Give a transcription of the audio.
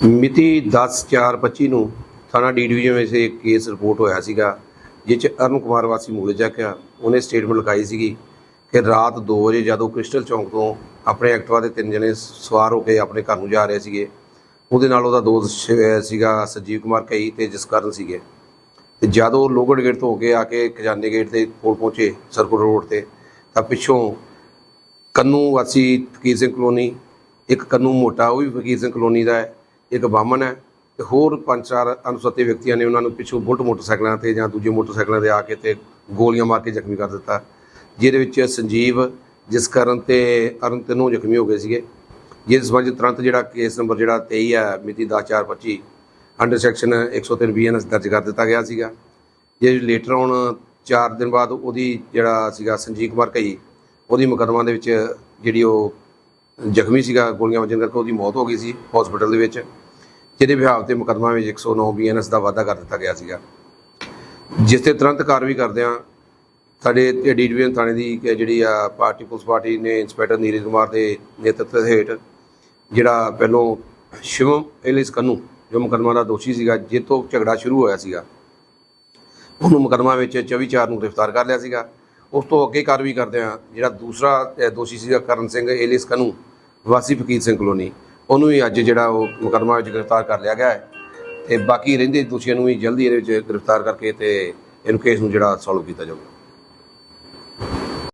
ਮਿਤੀ 10/4/25 ਨੂੰ ਥਾਣਾ ਡੀ ਡਿਵੀਜ਼ਨ ਵਿੱਚ ਇੱਕ ਕੇਸ ਰਿਪੋਰਟ ਹੋਇਆ ਸੀਗਾ ਜਿਸ 'ਚ ਅਰੁਣ ਕੁਮਾਰ ਵਾਸੀ ਮੂਲੇਚੱਕ ਆ, ਉਹਨੇ ਸਟੇਟਮੈਂਟ ਲਗਾਈ ਸੀਗੀ ਕਿ ਰਾਤ 2 ਵਜੇ ਜਦੋਂ ਕ੍ਰਿਸਟਲ ਚੌਂਕ ਤੋਂ ਆਪਣੇ ਐਕਟਿਵਾ ਦੇ ਤਿੰਨ ਜਣੇ ਸਵਾਰ ਹੋ ਕੇ ਆਪਣੇ ਘਰ ਨੂੰ ਜਾ ਰਹੇ ਸੀਗੇ, ਉਹਦੇ ਨਾਲ ਉਹਦਾ ਦੋਸਤ ਸ਼- ਸੀਗਾ ਸੰਜੀਵ ਕੁਮਾਰ ਕਈ ਤੇ ਜਸਕਰਨ ਸੀਗੇ। ਤੇ ਜਦੋਂ ਲੋਗੜ ਗੇਟ ਤੋਂ ਹੋ ਕੇ ਆ ਕੇ ਖਜ਼ਾਨੇ ਗੇਟ ਦੇ ਕੋਲ ਪਹੁੰਚੇ ਸਰਕਲ ਰੋਡ ਤੇ, ਤਾਂ ਪਿੱਛੋਂ ਕੰਨੂ ਵਾਸੀ ਫਕੀਰ ਸਿੰਘ ਕਲੋਨੀ, ਇੱਕ ਕੰਨੂ ਮੋਟਾ, ਉਹ ਵੀ ਫਕੀਰ ਸਿੰਘ ਕਲੋਨੀ ਦਾ ਹੈ ਇੱਕ ਬਾਮਨ ਹੈ ਤੇ ਹੋਰ ਪੰਜ ਚਾਰ ਅਨੁਸੱਤੇ ਵਿਅਕਤੀਆਂ ਨੇ ਉਹਨਾਂ ਨੂੰ ਪਿੱਛੋਂ ਬੁਲਟ ਮੋਟਰਸਾਈਕਲਾਂ ਤੇ ਜਾਂ ਦੂਜੇ ਮੋਟਰਸਾਈਕਲਾਂ ਤੇ ਆ ਕੇ ਤੇ ਗੋਲੀਆਂ ਮਾਰ ਕੇ ਜ਼ਖਮੀ ਕਰ ਦਿੱਤਾ। ਜਿਹਦੇ ਵਿੱਚ ਸੰਜੀਵ ਜਸਕਰਨ ਤੇ ਅਰਨ ਤਿੰਨੋਂ ਜ਼ਖਮੀ ਹੋ ਗਏ ਸੀਗੇ। ਜਿਸ ਸੰਬੰਧ ਤੁਰੰਤ ਜਿਹੜਾ ਕੇਸ ਨੰਬਰ ਜਿਹੜਾ 23 ਹੈ, ਮਿਤੀ 10425 ਅੰਡਰ ਸੈਕਸ਼ਨ 103 ਬੀਐਨਐਸ ਦਰਜ ਕਰ ਦਿੱਤਾ ਗਿਆ ਸੀਗਾ। ਜੇ ਲੇਟਰ ਆਉਣ 4 ਦਿਨ ਬਾਅਦ ਉਹਦੀ ਜਿਹੜਾ ਸੀਗਾ ਸੰਜੀਵ ਕੁਮਾਰ ਕਈ ਉਹਦੀ ਮੁਕੱਦਮਾ ਦੇ ਵਿੱਚ ਜਿਹੜੀ ਉਹ ਜ਼ਖਮੀ ਸੀਗਾ, ਗੋਲੀਆਂ ਵੱਜਣ ਕਰਕੇ ਉਹਦੀ ਮੌਤ ਹੋ ਗਈ ਸੀ ਹਸਪੀਟਲ ਦੇ ਵਿੱਚ, ਜਿਹਦੇ ਵਿਹਾਰ ਤੇ ਮੁਕੱਦਮਾ ਵਿੱਚ 109 ਬੀਐਨਐਸ ਦਾ ਵਾਅਦਾ ਕਰ ਦਿੱਤਾ ਗਿਆ ਸੀਗਾ। ਜਿਸ ਤੇ ਤੁਰੰਤ ਕਾਰਵਾਈ ਕਰਦਿਆਂ ਸਾਡੇ ਡੀ ਡਿਵੀਜ਼ਨ ਥਾਣੇ ਦੀ ਜਿਹੜੀ ਆ ਪਾਰਟੀ, ਪੁਲਿਸ ਪਾਰਟੀ ਨੇ ਇੰਸਪੈਕਟਰ ਨੀਰਜ ਕੁਮਾਰ ਦੇ ਨੇਤਰਤਵ ਹੇਠ ਜਿਹੜਾ ਪਹਿਲੋਂ ਸ਼ਿਵਮ ਐਲਿਸ ਕੰਨੂ, ਜੋ ਮੁਕੱਦਮਾ ਦਾ ਦੋਸ਼ੀ ਸੀਗਾ, ਜਿਸ ਤੋਂ ਝਗੜਾ ਸ਼ੁਰੂ ਹੋਇਆ ਸੀਗਾ, ਉਹਨੂੰ ਮੁਕੱਦਮਾ ਵਿੱਚ 24 ਚਾਰ ਨੂੰ ਗ੍ਰਿਫਤਾਰ ਕਰ ਲਿਆ ਸੀਗਾ। ਉਸ ਤੋਂ ਅੱਗੇ ਕਾਰਵਾਈ ਕਰਦੇ ਆ ਜਿਹੜਾ ਦੂਸਰਾ ਦੋਸ਼ੀ ਸੀਗਾ ਕਰਨ ਸਿੰਘ ਏਲਿਸ ਕਨੂ ਵਾਸੀ ਫਕੀਰ ਸਿੰਘ ਕਲੋਨੀ। ਉਹਨੂੰ ਵੀ ਅੱਜ ਜਿਹੜਾ ਉਹ ਮੁਕੱਦਮਾ ਵਿੱਚ ਗ੍ਰਿਫਤਾਰ ਕਰ ਲਿਆ ਗਿਆ ਹੈ। ਤੇ ਬਾਕੀ ਰਹਿੰਦੇ ਦੋਸ਼ੀਆਂ ਨੂੰ ਵੀ ਜਲਦੀ ਇਹਦੇ ਵਿੱਚ ਗ੍ਰਿਫਤਾਰ ਕਰਕੇ ਤੇ ਇਹਨੂੰ ਕੇਸ ਨੂੰ ਜਿਹੜਾ ਸੋਲਵ ਕੀਤਾ ਜਾਊਗਾ।